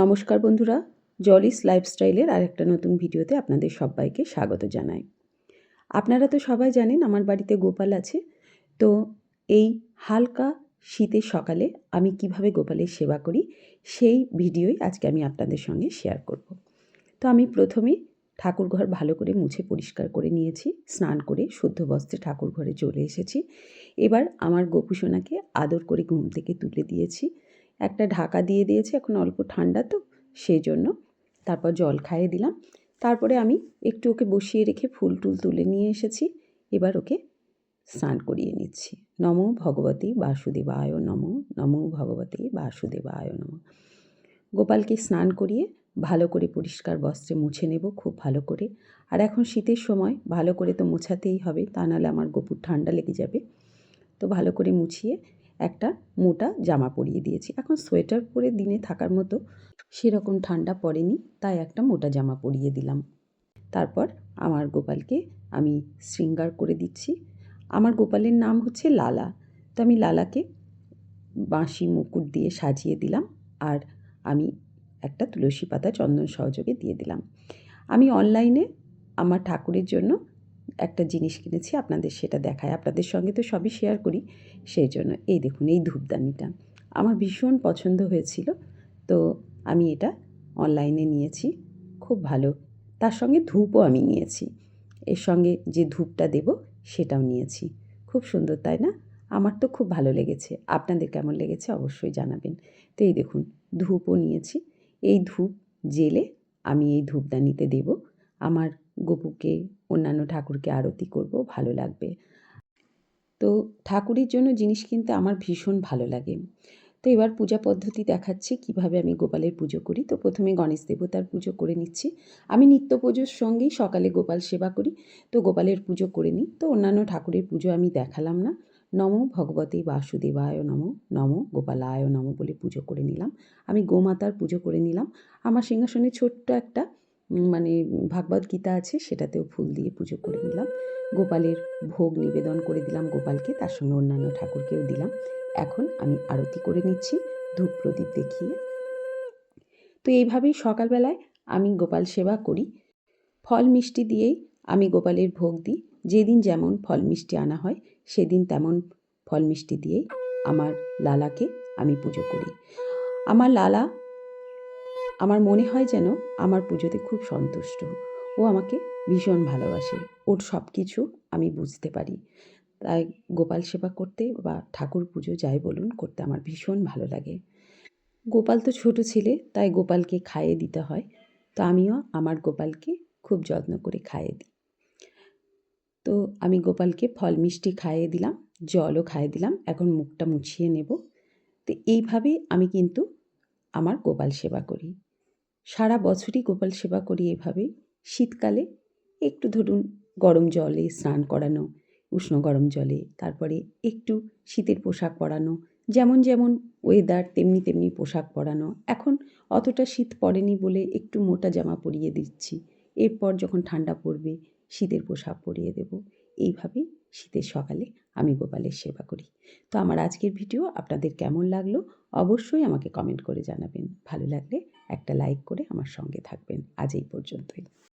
নমস্কার বন্ধুরা জলিস লাইফস্টাইলের আরেকটা নতুন ভিডিওতে আপনাদের সবাইকে স্বাগত জানাই। আপনারা তো সবাই জানেন আমার বাড়িতে গোপাল আছে, তো এই হালকা শীতের সকালে আমি কীভাবে গোপালের সেবা করি সেই ভিডিওই আজকে আমি আপনাদের সঙ্গে শেয়ার করব। তো আমি প্রথমে ঠাকুর ঘর ভালো করে মুছে পরিষ্কার করে নিয়েছি, স্নান করে শুদ্ধ বস্ত্রে ঠাকুর ঘরে চলে এসেছি। এবার আমার গোপুসোনাকে আদর করে ঘুম থেকে তুলে দিয়েছি। একটা ঢাকা দিয়ে দিয়েছি, এখন অল্প ঠান্ডা তো সেই জন্য তারপর জল খাইয়ে দিলাম। তারপরে আমি একটু ওকে বসিয়ে রেখে ফুল টুল তুলে নিয়ে এসেছি। এবার ওকে স্নান করিয়ে নিচ্ছি। নম ভগবতী বাসুদেবায় নম নম ভগবতী বাসুদেবায় নম। গোপালকে স্নান করিয়ে ভালো করে পরিষ্কার বস্ত্রে মুছে নেব, খুব ভালো করে। আর এখন শীতের সময়, ভালো করে তো মোছাতেই হবে, তা নাহলে আমার গোপুর ঠান্ডা লেগে যাবে। তো ভালো করে মুছিয়ে একটা মোটা জামা পরিয়ে দিয়েছি। এখন সোয়েটার পরে দিনে থাকার মতো সেরকম ঠান্ডা পড়েনি, তাই একটা মোটা জামা পরিয়ে দিলাম। তারপর আমার গোপালকে আমি শৃঙ্গার করে দিচ্ছি। আমার গোপালের নাম হচ্ছে লালা। তো আমি লালাকে বাঁশি, মুকুট দিয়ে সাজিয়ে দিলাম আর আমি একটা তুলসী পাতা চন্দন সহযোগে দিয়ে দিলাম। আমি অনলাইনে আমার ঠাকুরের জন্য একটা জিনিস কিনেছি, আপনাদের সেটা দেখায় আপনাদের সঙ্গে তো সবই শেয়ার করি, সেই জন্য। এই দেখুন, এই ধূপদানিটা। আমার ভীষণ পছন্দ হয়েছিল, তো আমি এটা অনলাইনে নিয়েছি। খুব ভালো। তার সঙ্গে ধূপও আমি নিয়েছি। এর সঙ্গে যে ধূপটা দেব, সেটাও নিয়েছি। খুব সুন্দর, তাই না? আমার তো খুব ভালো লেগেছে। আপনাদের কেমন লেগেছে অবশ্যই জানাবেন। তো এই দেখুন, ধূপও নিয়েছি। এই ধূপ জেলে আমি এই ধূপদানিতে দেব। আমার গপুকে, অন্যান্য ঠাকুরকে আরতি করব, ভালো লাগবে। তো ঠাকুরের জন্য জিনিস কিনতে আমার ভীষণ ভালো লাগে। তো এবার পূজা পদ্ধতি দেখাচ্ছি, কীভাবে আমি গোপালের পুজো করি। তো প্রথমে গণেশ দেবতার পুজো করে নিচ্ছি। আমি নিত্য পুজোর সঙ্গেই সকালে গোপাল সেবা করি। তো গোপালের পুজো করে নিই। তো অন্যান্য ঠাকুরের পুজো আমি দেখালাম না। নম ভগবতী বাসুদেবায় নম নম গোপালায় নম বলে পুজো করে নিলাম। আমি গোমাতার পুজো করে নিলাম। আমার সিংহাসনে ছোট্ট একটা মানে ভাগবত গীতা আছে, সেটাতেও ফুল দিয়ে পুজো করে নিলাম। গোপালের ভোগ নিবেদন করে দিলাম গোপালকে, তার সঙ্গে অন্যান্য ঠাকুরকেও দিলাম। এখন আমি আরতি করে নিচ্ছি, ধূপ প্রদীপ দেখিয়ে। তো এইভাবেই সকালবেলায় আমি গোপাল সেবা করি। ফল মিষ্টি দিয়েই আমি গোপালের ভোগ দিই। যেদিন যেমন ফল মিষ্টি আনা হয়, সেদিন তেমন ফল মিষ্টি দিয়েই আমার লালাকে আমি পুজো করি। আমার লালা আমার মনে হয় যেন আমার পুজোতে খুব সন্তুষ্ট। ও আমাকে ভীষণ ভালোবাসে। ওর সব কিছু আমি বুঝতে পারি। তাই গোপাল সেবা করতে বা ঠাকুর পুজো যাই বলুন করতে আমার ভীষণ ভালো লাগে। গোপাল তো ছোট ছেলে, তাই গোপালকে খাইয়ে দিতে হয়। তো আমিও আমার গোপালকে খুব যত্ন করে খাইয়ে দিই। তো আমি গোপালকে ফল মিষ্টি খাইয়ে দিলাম, জলও খাইয়ে দিলাম, এখন মুখটা মুছিয়ে নেব। তো এইভাবেই আমি কিন্তু আমার গোপাল সেবা করি। সারা বছরই গোপাল সেবা করি এভাবেই। শীতকালে একটু ধরুন গরম জলে স্নান করানো, উষ্ণ গরম জলে, তারপরে একটু শীতের পোশাক পরানো, যেমন যেমন ওয়েদার তেমনি তেমনি পোশাক পরানো। এখন অতটা শীত পড়েনি বলে একটু মোটা জামা পরিয়ে দিচ্ছি। এরপর যখন ঠান্ডা পড়বে, শীতের পোশাক পরিয়ে দেব। এইভাবেই শীতের সকালে আমি গোপালের সেবা করি। তো আমার আজকের ভিডিও আপনাদের কেমন লাগল অবশ্যই আমাকে কমেন্ট করে জানাবেন। ভালো লাগলে একটা লাইক করে আমার সঙ্গে থাকবেন। আজ এই পর্যন্তই।